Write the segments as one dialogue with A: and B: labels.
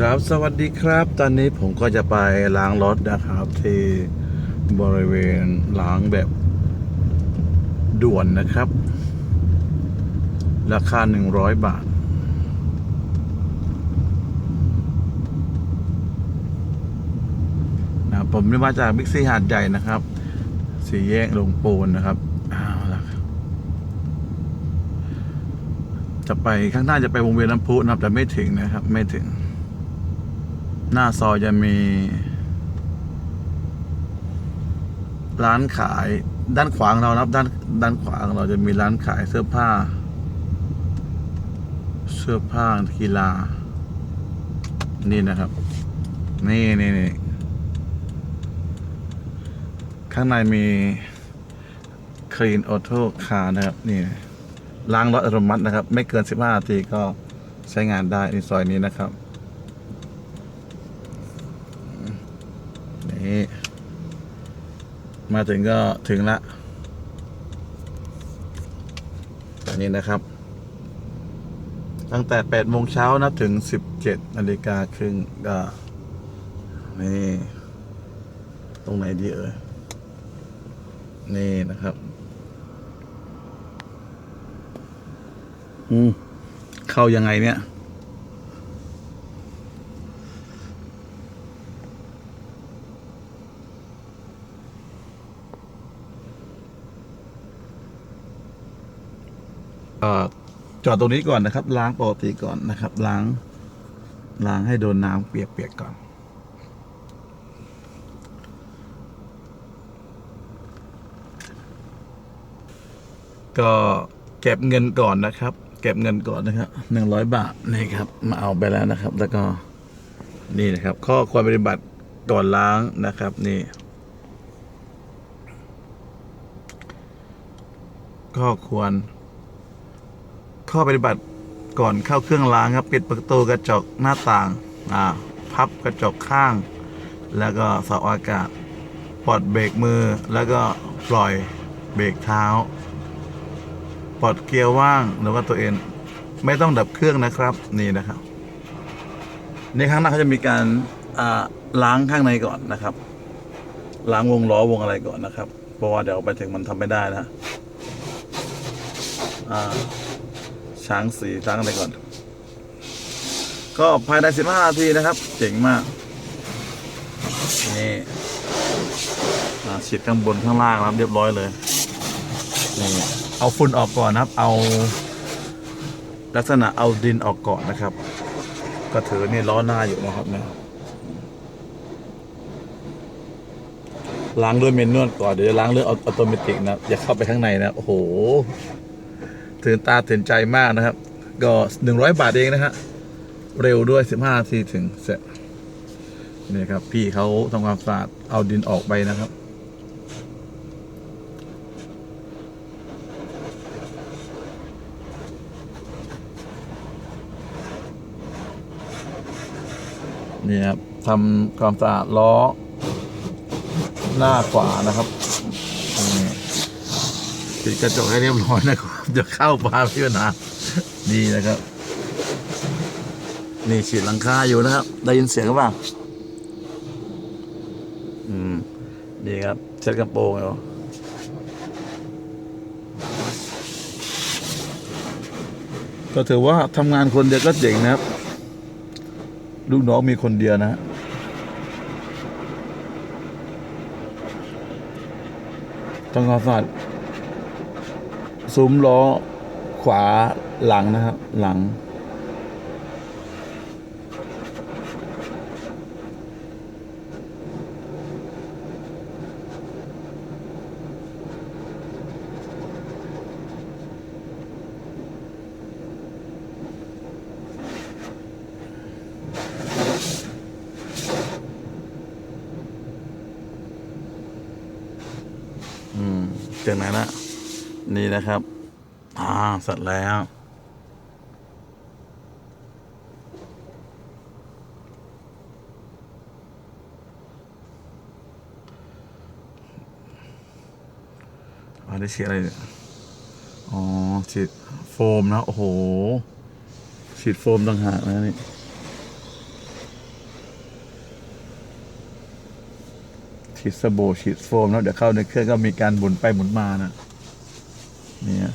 A: ครับสวัสดีครับ ตอนนี้ผมก็จะไปล้างรถนะครับ ที่บริเวณล้างแบบด่วนนะครับ ราคา 100 บาท นะผมได้มาจากบิ๊กซีหาดใหญ่นะครับ สี่แยกลงปูนนะครับเอาละครับจะไปข้างหน้าจะไปวงเวียนน้ำพุนะครับแต่ไม่ถึงนะครับ ไม่ถึง หน้าซอยจะมี ร้านขาย ด้านขวาของเรานะครับ ด้านด้านขวาของเราจะมีร้านขายเสื้อผ้า เสื้อผ้ากีฬา นี่นะครับ นี่นี่นี่ข้างในมีคลีนออโต้คาร์นะครับ นี่ล้างรถอัตโนมัตินะครับ ไม่เกิน 15นาทีก็ใช้งานได้ในซอยนี้นะครับ นี่ มาถึงก็ถึงละตอนนี้นะครับ ตั้งแต่8โมงเช้านะถึง 17นาฬิกาครึ่งก็นี่ ตรงไหนดีเอ่ย นี่นะครับ อืม เข้ายังไงเนี่ย จอดตรงนี้ก่อนนะครับ ล้างปกติก่อนนะครับ ล้าง ล้างให้โดนน้ำเปียกๆก่อน ก็เก็บเงินก่อนนะครับ เก็บเงินก่อนนะครับหนึ่งร้อยบาทนี่ครับ มาเอาไปแล้วนะครับ แล้วก็นี่นะครับ ข้อควรปฏิบัติก่อนล้างนะครับ นี่ข้อควร ข้อปฏิบัติก่อนเข้าเครื่องล้างครับ ปิดประตูกระจกหน้าต่างอ่าพับกระจกข้าง แล้วก็เสาอากาศปลดเบรกมือแล้วก็ปล่อยเบรกเท้าปลดเกียร์ว่างแล้วก็ตัวเองไม่ต้องดับเครื่องนะครับนี่นะครับ ในข้างหน้าเขาจะมีการอ่าล้างข้างในก่อนนะครับ ล้างวงล้อวงอะไรก่อนนะครับ เพราะว่าเดี๋ยวไปถึงมันทำไม่ได้นะอ่า ช้างสีช้างอะไรก่อน ก็ภายใน 15 นาทีนะครับ เจ๋งมาก นี่อาฉีดข้างบนข้างล่างนะครับ เรียบร้อยเลย นี่ เอาฝุ่นออกก่อนนะครับ เอา ลักษณะเอาดินออกก่อนนะครับ ก็ถือนี่ล้อหน้าอยู่นะครับเนี่ยล้างด้วยเมนนวลก่อนเดี๋ยวจะล้างเรื่องออโตเมติกนะอย่าเข้าไปข้างในนะโอ้โห ตื่นตาตื่นใจมากนะครับ ก็หนึ่งร้อยบาทเองนะฮะเร็วด้วยสิบห้านาทีถึงเสร็จนี่ครับ พี่เขาทำความสะอาดเอาดินออกไปนะครับนี่ครับทำความสะอาดล้อหน้าขวานะครับ ปิดกระจกให้เรียบร้อยนะครับ จะเข้าปลาพี่ปัญหานี่นะครับ นี่ฉีดหลังคาอยู่นะครับ ได้ยินเสียงหรือเปล่าอืมนี่ครับเช็ดกระโปรงอยู่ก็ถือว่าทำงานคนเดียวก็เจ๋งนะครับ ลูกน้องมีคนเดียวนะต้องความสาด ซุ้มล้อขวาหลังนะครับ หลัง อืมจากไหนนะ นี่นะครับ อ่าเสร็จแล้ว อันนี้ฉีดอะไรเนี่ย อ๋อฉีดโฟมนะ โอ้โหฉีดโฟมต่างหากนะนี่ฉีดสบู่ฉีดโฟมแล้วเดี๋ยวเข้าในเครื่องก็มีการหมุนไปหมุนมานะ เนี่ย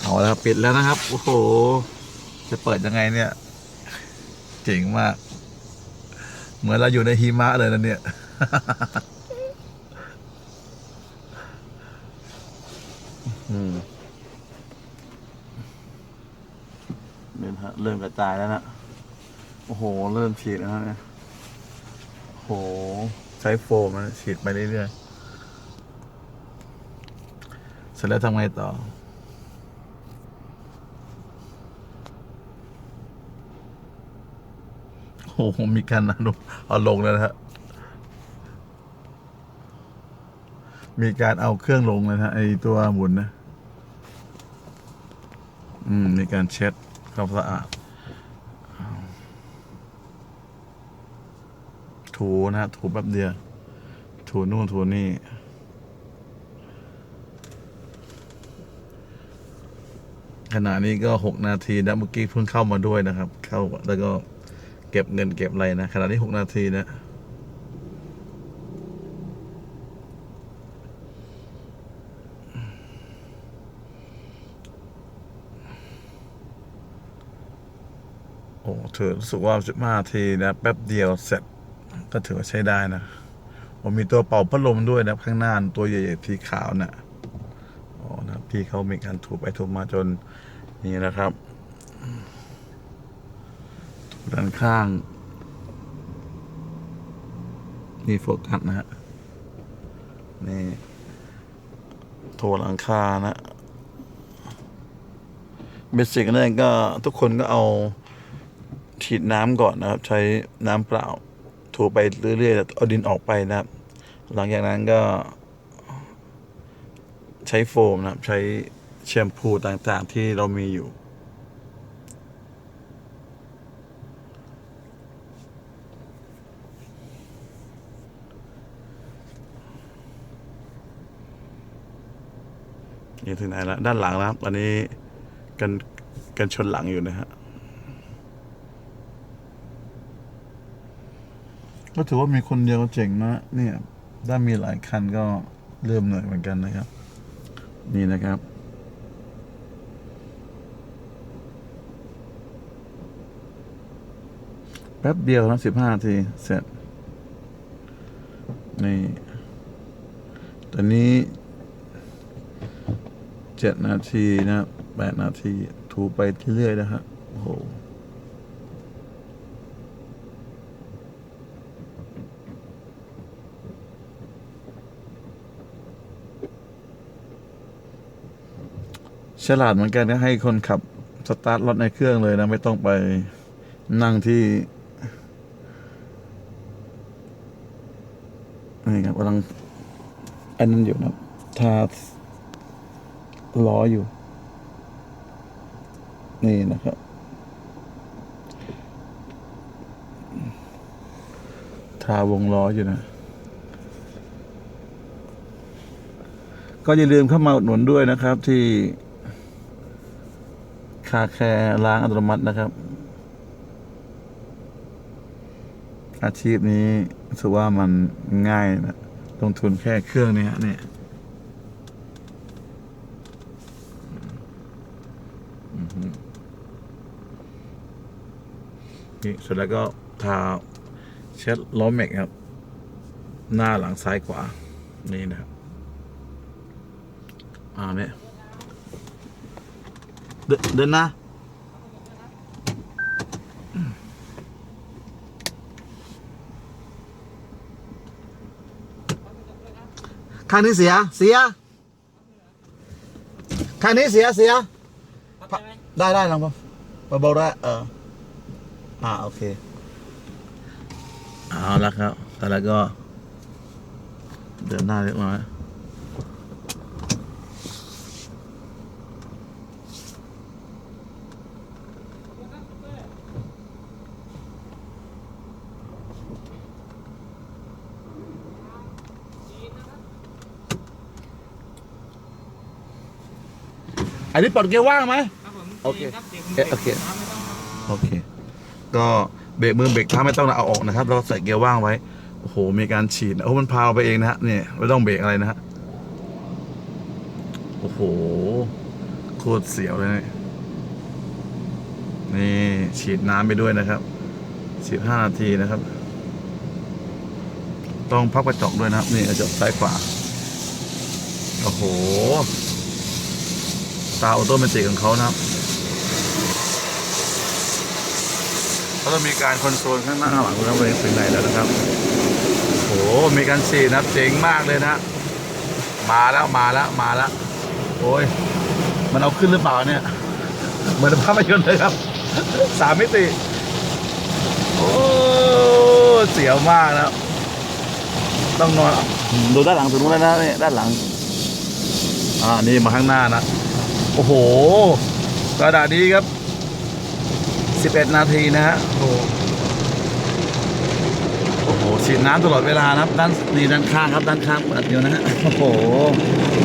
A: เอาแล้วปิดแล้วนะครับ โอ้โห จะเปิดยังไงเนี่ย เจ๋งมาก เหมือนเราอยู่ในหิมะเลยนะเนี่ย อืมเนี่ยฮะเริ่มกระจายแล้วนะโอ้โห เริ่มฉีดแล้วนะเนี่ยโอ้โห ใช้โฟมนะฉีดไปเรื่อยๆ ร็จแล้วทำไงต่อ โอ้โหมีการเอาลงเอาลงแล้วนะฮะ มีการเอาเครื่องลงเลยนะฮะไอตัวหมุนนะ อืม มีการเช็ดความสะอาดถูนะฮะถูแป๊บเดียวถูนู่นถูนี่ ขณะนี้ก็หกนาทีนะเมื่อกี้เพิ่งเข้ามาด้วยนะครับ เข้าแล้วก็เก็บเงินเก็บอะไรนะขณะนี้หกนาทีนะโอ้ถือรู้สึกว่าสิบห้าทีนะแป๊บเดียวเสร็จก็ถือว่าใช้ได้นะผมมีตัวเป่าพัดลมด้วยนะข้างหน้าตัวใหญ่ๆสีขาวนะ่ะ อ๋อนะพี่เขามีการถูไปถูมาจนนี่นะครับถูด้านข้าง นี่โฟกัสนะฮะนี่โทรหลังคานะเบสิกนั่นก็ทุกคนก็เอาฉีดน้ำก่อนนะครับ ใช้น้ำเปล่าถูไปเรื่อยๆเอาดินออกไปนะครับ หลังจากนั้นก็ ช้โฟมนะครับ ใช้แชมพูต่างๆที่เรามีอยู่ นี่ถึงไหนแล้วด้านหลังนะครับตอนนี้กันกันชนหลังอยู่นะฮะก็ถือว่ามีคนเดียวเจ๋งนะเนี่ยถ้ามีหลายคันก็เริ่มเหนื่อยเหมือนกันนะครับ นี่นะครับ แป๊บเดียวนะสิบห้าที เสร็จ นี่ ตอนนี้เจ็ดนาทีนะแปดนาที ถูไปเรื่อยๆนะฮะโอ้โห ฉลาดเหมือนกันก็ให้คนขับสตาร์ทรถในเครื่องเลยนะ ไม่ต้องไปนั่งที่ นี่ครับกำลังอันนั้นอยู่นะทาล้ออยู่ นี่นะครับ ทาวงล้ออยู่นะ ก็อย่าลืมเข้ามาอุดหนุนด้วยนะครับที่ คาแคร์ล้างอัตโนมัตินะครับ อาชีพนี้รู้สึกว่ามันง่ายนะ ลงทุนแค่เครื่องนี้ฮะเนี่ยนี่เสร็จแล้วก็ทาเช็ดล้อแม็กครับ หน้าหลังซ้ายขวา นี่นะครับอ่าเนี่ย เดินเดินหน้าข้างนี้เสีย เสีย ข้างนี้เสีย เสีย ได้ได้ลองบอกเบาๆได้ เออ อ่า โอเค เอาละครับ แต่แล้วก็ เดินหน้าเล็กน้อย อั นนี้ปลดเกียร์ว่างไหม
B: ครับผม
A: โอเค
B: รับดี๋ยว
A: เอ๊ะโอเค
B: น้ำไม่ต้อง
A: โอเค ก็เบรกมือเบรกเท้าไม่ต้องเอาออกนะครับ เราใส่เกียร์ว่างไว้ โอ้โห มีการฉีดโอ้มันพาวไปเองนะฮะนี่ไม่ต้องเบรกอะไรนะฮะ โอ้โห โคตรเสียวเลยนี่นี่ฉีดน้ำไปด้วยนะครับสิบห้านาทีนะครับ ต้องพับกระจกด้วยนะครับ นี่กระจกซ้ายขวา โอ้โห ตาออโตเมติกของเขานะครับเขาจะมีการคอนโซลข้างหน้าข้างหลังนะครับไปถึงไหนแล้วนะครับโอ้โหมีการฉีดนะครับเจ๋งมากเลยนะมาแล้วมาแล้วมาแล้วโอ้ยมันเอาขึ้นหรือเปล่าเนี่ยเหมือนภาพยนตร์เลยครับสามมิติโอ้เสียวมากนะครับต้องนอนดูด้านหลังถึงนู้นแล้วนะนี่ด้านหลังอ่านี่มาข้างหน้านะ โอ้โหกระดาษนี้ครับ 11 นาทีนะฮะโอ้โหฉีดน้ำตลอดเวลานะครับ ด้านนี่ด้านข้างครับ ด้านข้างเปิดอยู่นะฮะโอ้โห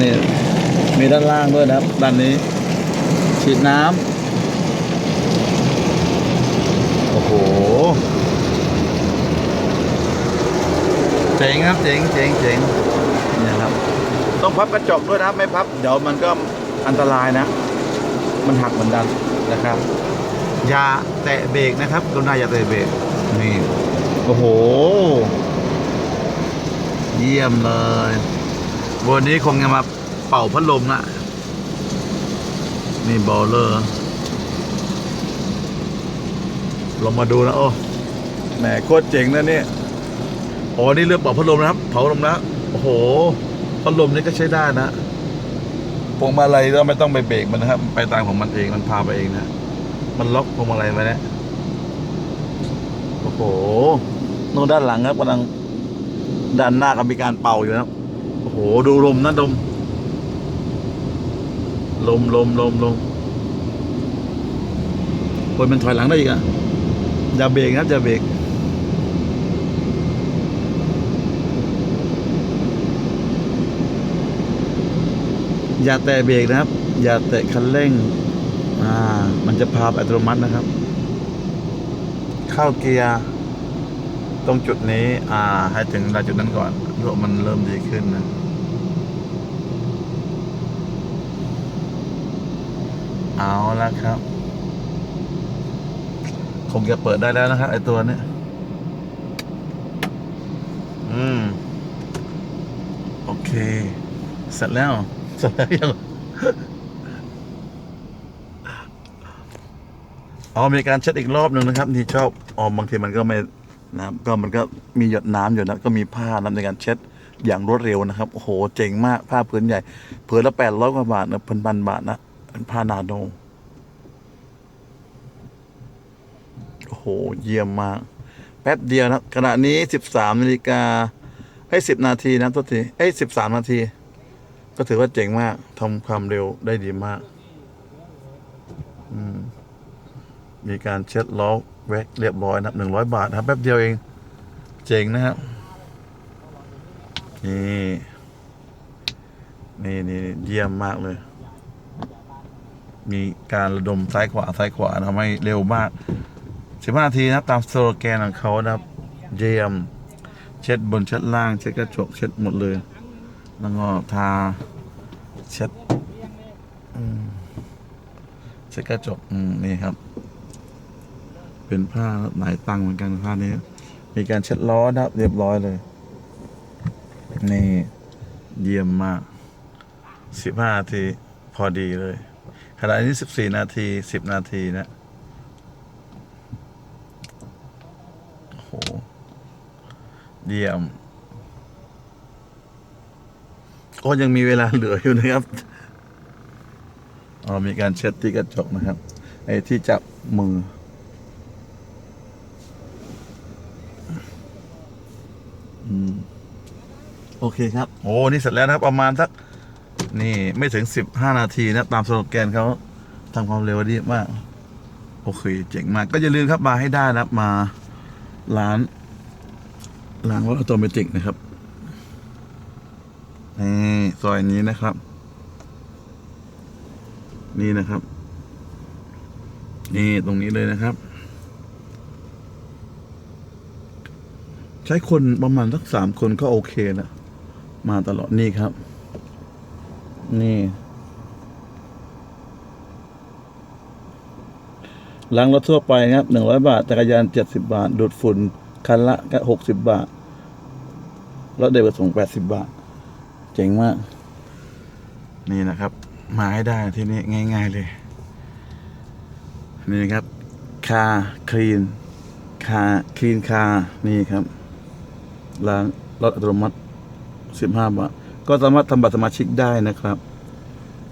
A: นี่มีด้านล่างด้วยนะครับ ด้านนี้ ฉีดน้ำโอ้โหเจ๋งครับเจ๋งเจ๋งเจ๋งนี่ครับ ต้องพับกระจกด้วยนะครับ ไม่พับ เดี๋ยวมันก็ อันตรายนะ มันหักเหมือนกันนะครับ อย่าแตะเบรกนะครับกรุณาอย่าแตะเบรกนี่โอ้โห เยี่ยมเลย วันนี้คงจะมาเป่าพัดลมนะนี่บอลเลอร์ลงมาดูนะโอ้แหมโคตรเจ๋งนะเนี่ยโอ้นี่เรื่องเป่าพัดลมนะครับ เผาลมแล้วโอ้โหพัดลมนี่ก็ใช้ได้นะ พวงมาลัยเราไม่ต้องไปเบรกมันนะครับ ไปตามของมันเองมันพาไปเองนะ มันล็อกพวงมาลัยไว้เนี่ยโอ้โหนู่นด้านหลังครับกำลังด้านหน้าก็มีการเป่าอยู่นะโอ้โห ดูลมนะดมลมลมลมลมโอ้ยมันถอยหลังได้อีกอะอย่าเบรกนะอย่าเบรก อย่าแตะเบรกนะครับ อย่าแตะคันเร่งอ่ามันจะพาอัตโนมัตินะครับ เข้าเกียร์ตรงจุดนี้ อ่า ให้ถึงระจุดนั้นก่อนรถมันเริ่มดีขึ้นนะเอาละครับ คงจะเปิดได้แล้วนะครับไอตัวนี้อืม โอเค เสร็จแล้ว สร็จแล้วยังอ๋อมีการเช็ดอีกรอบหนึ่งนะครับที่ชอบอ๋อบางทีมันก็ไม่นะครับก็มันก็มีหยดน้ำอยู่นะก็มีผ้านะในการเช็ดอย่างรวดเร็วนะครับโอ้โหเจ๋งมากผ้าผืนใหญ่เผืนละแปดร้อยกว่าบาทนะพันพันบาทนะเป็นผ้านาโนโอ้โหเยี่ยมมาก แป๊บเดียวนะขณะนี้สิบสามนาฬิกาให้สิบนาทีนะตัวทีเอ้สิบสามนาที ก็ถือว่าเจ๋งมากทำความเร็วได้ดีมากมมีการเช็ดล้อแว็กเรียบร้อยนับหนึ่งร้อยบาทครับแป๊บเดียวเอง เจ๋งนะครับนี่นี่นี่เยี่ยมมากเลย มีการระดมซ้ายขวาซ้ายขวาทำให้เร็วมากสิบห้านาทีนะตามสโลแกนของเขานะครับ เยี่ยม เช็ดบนเช็ดล่าง เช็ดกระจกเช็ดหมดเลย แล้วก็ทาเช็ดเช็ดกระจกนี่ครับ เป็นผ้าหลายตังเหมือนกันผ้านี้ มีการเช็ดล้อนะครับเรียบร้อยเลย นี่เยี่ยมมากสิบห้านาทีพอดีเลยขณะนี้สิบสี่นาทีสิบนาทีนะโอ้โหเยี่ยม ก็ยังมีเวลาเหลืออยู่นะครับอ๋อมีการเช็ดที่กระจกนะครับ ไอ้ที่จับมือ อืม โอเคครับ โอ้นี่เสร็จแล้วนะครับ ประมาณสัก นี่ไม่ถึงสิบห้านาทีนะ ตามสโลแกนเขาทำความเร็วดีมาก โอเค เจ๋งมาก ก็อย่าลืมครับมาให้ได้นะครับ มาร้านร้านรถออโตเมติกนะครับ นี่ซอยนี้นะครับ นี่นะครับ นี่ตรงนี้เลยนะครับ ใช้คนประมาณสักสามคนก็โอเคนะมาตลอดนี่ครับ นี่ล้างรถทั่วไปครับหนึ่งร้อยบาท จักรยานเจ็ดสิบาท ดูดฝุ่น คันละก็หกสิบบาท รถเด็กประสงค์แปดสิบาท เจ๋งมาก นี่นะครับ มาให้ได้ที่นี่ง่าย ๆเลย นี่นะครับ คาคลีน คาคลีนคา นี่ครับล้างรถอัตโนมัติสิบห้าบาท ก็สามารถทำบัตรสมาชิกได้นะครับ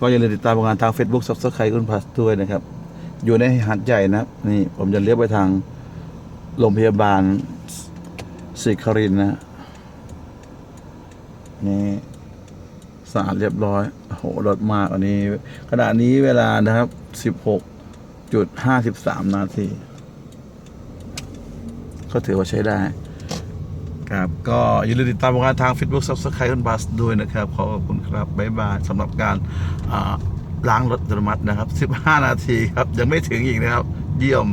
A: ก็อย่าลืมติดตามผลงานทาง Facebook ซับสไครต์คุณพัสด้วยนะครับ อยู่ในหาดใหญ่นะ นี่ผมจะเลี้ยวไปทางโรงพยาบาลศิครินนะนี่ สะอาดเรียบร้อยโอ้โหรถมากอันนี้ขณะนี้เวลานะครับ16จุด53นาทีก็ถือว่าใช้ได้ ครับก็อย่าลืมติดตามผลงานทาง Facebook Subscribe คุณบัสด้วยนะครับ ขอขอบคุณครับ บ๊ายบายสำหรับการล้างรถอัตโนมัตินะครับ 15 นาทีครับ ยังไม่ถึงอีกนะครับ เยี่ยม